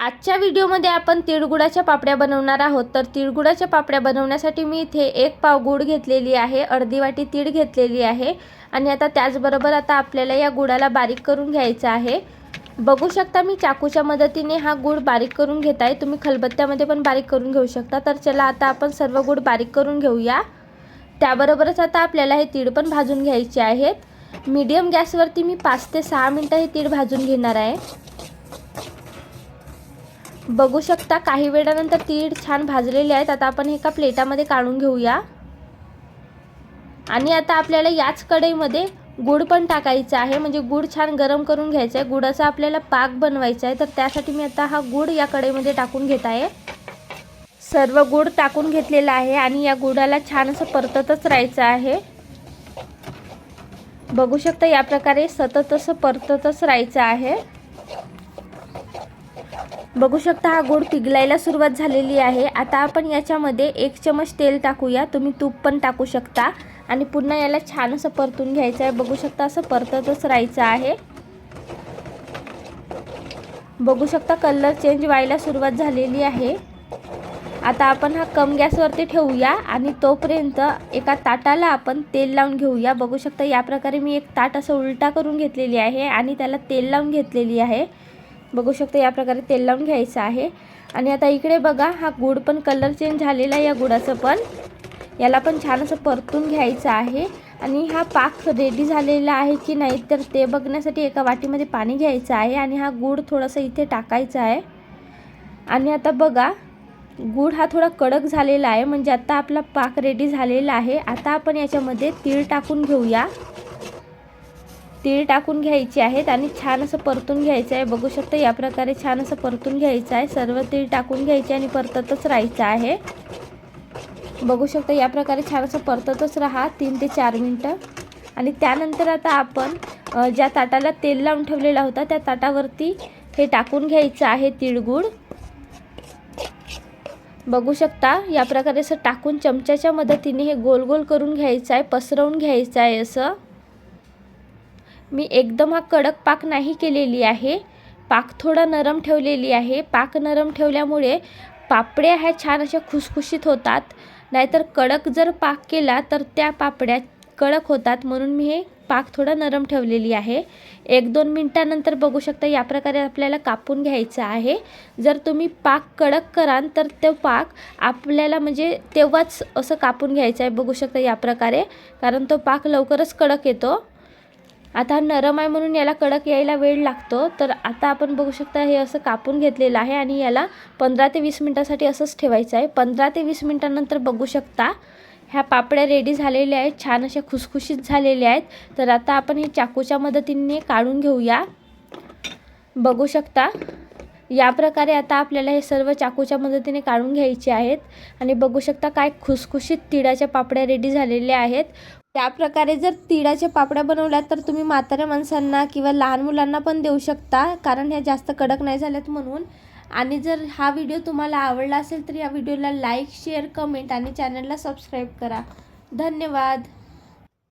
आजच्या व्हिडिओमध्ये आपण तिळगुळाच्या पापड्या बनवणार आहोत. तर तिळगुळाच्या पापड्या बनवण्यासाठी मी इथे एक पाव गूळ घेतलेली आहे अर्धी वाटी तीळ घेतलेली आहे आणि आता त्याचबरोबर आता आपल्याला या गुळाला बारीक करून घ्यायचं आहे. बघू शकता मी चाकूच्या मदतीने हा गूळ बारीक करून घेत आहे. तुम्ही खलबत्त्यामध्ये पण बारीक करून घेऊ शकता. तर चला आता आपण सर्व गूळ बारीक करून घेऊया. त्याबरोबरच आता आपल्याला हे तीळ पण भाजून घ्यायचे आहेत. मीडियम गॅसवरती मी पाच ते सहा मिनटं हे तीळ भाजून घेणार आहे. बघू शकता काही वेळानंतर तीळ छान भाजलेले आहेत. आता आपण एका प्लेटामध्ये काढून घेऊया. आणि आता आपल्याला याच कढईमध्ये गुळ पण टाकायचं आहे. म्हणजे गुड छान गरम करून घ्यायचं आहे. गुडाचा आपल्याला पाक बनवायचा आहे. तर त्यासाठी मी आता हा गुळ या कढईमध्ये टाकून घेत आहे. सर्व गुळ टाकून घेतलेला आहे आणि या गुडाला छान असं परततच राहायचं आहे. बघू शकता या प्रकारे सतत असं परततच राहायचं आहे. बघू शकता हा गोड पिघलायला सुरुवात झालेली आहे. आता आपण याच्यामध्ये एक चमच तेल टाकूया. तुम्ही तूप पण टाकू शकता. आणि पुन्हा याला छान असं परतून घ्यायचं आहे. बघू शकता असं परततच राहायचं आहे. बघू शकता कलर चेंज व्हायला सुरुवात झालेली आहे. आता आपण हा कम गॅसवरती ठेवूया. आणि तोपर्यंत एका ताटाला आपण तेल लावून घेऊया. बघू शकता या प्रकारे मी एक ताट असं उलटा करून घेतलेली आहे. आणि त्याला तेल लावून घेतलेली आहे. बघू शकता या प्रकारे तेल लावून घ्यायचं आहे. आणि आता इकडे बघा हा गुड पण कलर चेंज झालेला आहे या गुडाचं पण. याला पण छान असं परतून घ्यायचं आहे. आणि हा पाक रेडी झालेला आहे की नाही तर ते बघण्यासाठी एका वाटीमध्ये पाणी घ्यायचं आहे आणि हा गूळ थोडंसं इथे टाकायचा आहे. आणि आता बघा गूळ हा थोडा कडक झालेला आहे म्हणजे आता आपला पाक रेडी झालेला आहे. आता आपण याच्यामध्ये तीळ टाकून घेऊया. तीळ टाकून घ्यायचे आहेत आणि छान असं परतून घ्यायचं आहे. बघू शकता या प्रकारे छान असं परतून घ्यायचं आहे. सर्व तीळ टाकून घ्यायचे आणि परततच राहायचं आहे. बघू शकता या प्रकारे छान असं परततच राहा तीन ते चार मिनटं. आणि त्यानंतर आता आपण ज्या ताटाला तेल लावून ठेवलेला होता त्या ताटावरती हे टाकून घ्यायचं आहे तिळगुळ. बघू शकता या प्रकारे असं टाकून चमच्याच्या मदतीने हे गोल गोल करून घ्यायचं आहे पसरवून घ्यायचं आहे असं. मी एकदम हा कडक पाक नाही केलेली आहे. पाक थोडा नरम ठेवलेली आहे. पाक नरम ठेवल्यामुळे पापड्या ह्या छान अशा खुसखुशीत होतात. नाहीतर कडक जर पाक केला तर त्या पापड्या कडक होतात. म्हणून मी हे पाक थोडा नरम ठेवलेली आहे. एक दोन मिनटानंतर बघू शकता या प्रकारे आपल्याला कापून घ्यायचं आहे. जर तुम्ही पाक कडक कराल तर तो पाक आपल्याला म्हणजे तेव्हाच असं कापून घ्यायचं आहे. बघू शकता या प्रकारे. कारण तो पाक लवकरच कडक येतो. आता नरम आहे म्हणून याला कडक यायला वेळ लागतो. तर आता आपण बघू शकता हे असं कापून घेतलेलं आहे आणि याला पंधरा ते वीस मिनटासाठी असंच ठेवायचं आहे. पंधरा ते वीस मिनटानंतर बघू शकता ह्या पापड्या रेडी झालेल्या आहेत. छान अशा खुसखुशीत झालेल्या आहेत. तर आता आपण हे चाकूच्या मदतीने काढून घेऊया. बघू शकता या प्रकारे आता आपल्याला हे सर्व चाकूच्या मदतीने काढून घ्यायचे आहेत. आणि बघू शकता काय खुसखुशीत तिळाच्या पापड्या रेडी झालेल्या आहेत. त्या प्रकारे जर तिळाच्या पापड्या बनवल्या तर तुम्ही म्हाताऱ्या माणसांना किंवा लहान मुलांना पण देऊ शकता कारण ह्या जास्त कडक नाही झाल्यात म्हणून. आणि जर हा व्हिडिओ तुम्हाला आवडला असेल तर या व्हिडिओला लाईक शेअर कमेंट आणि चॅनलला सबस्क्राईब करा. धन्यवाद.